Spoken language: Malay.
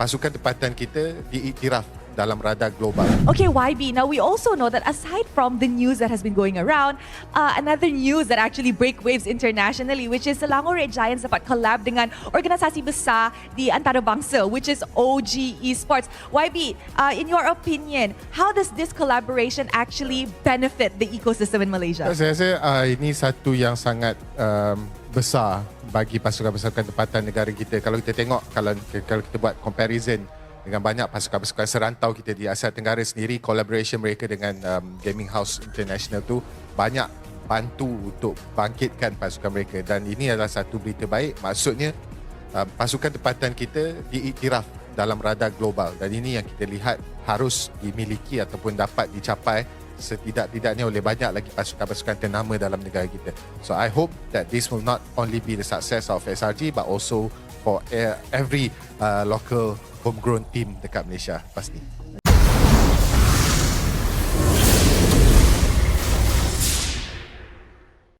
pasukan tempatan kita diiktiraf dalam radar global. Okay, YB. Now we also know that aside from the news that has been going around, uh, another news that actually break waves internationally, which is Selangor Red Giants dapat collab dengan organisasi besar di antarabangsa, which is OG Esports. YB, uh, in your opinion, how does this collaboration actually benefit the ecosystem in Malaysia? Saya rasa uh, ini satu yang sangat um, besar bagi pasukan-pasukan tempatan negara kita. Kalau kita tengok, kalau, kalau kita buat comparison dengan banyak pasukan-pasukan serantau kita di Asia Tenggara sendiri, collaboration mereka dengan um, Gaming House International tu banyak bantu untuk bangkitkan pasukan mereka dan ini adalah satu berita baik. Maksudnya uh, pasukan tempatan kita diiktiraf dalam radar global dan ini yang kita lihat harus dimiliki ataupun dapat dicapai setidak-tidaknya oleh banyak lagi pasukan-pasukan ternama dalam negara kita. So I hope that this will not only be the success of SRG but also for uh, every uh, local homegrown team dekat Malaysia pasti.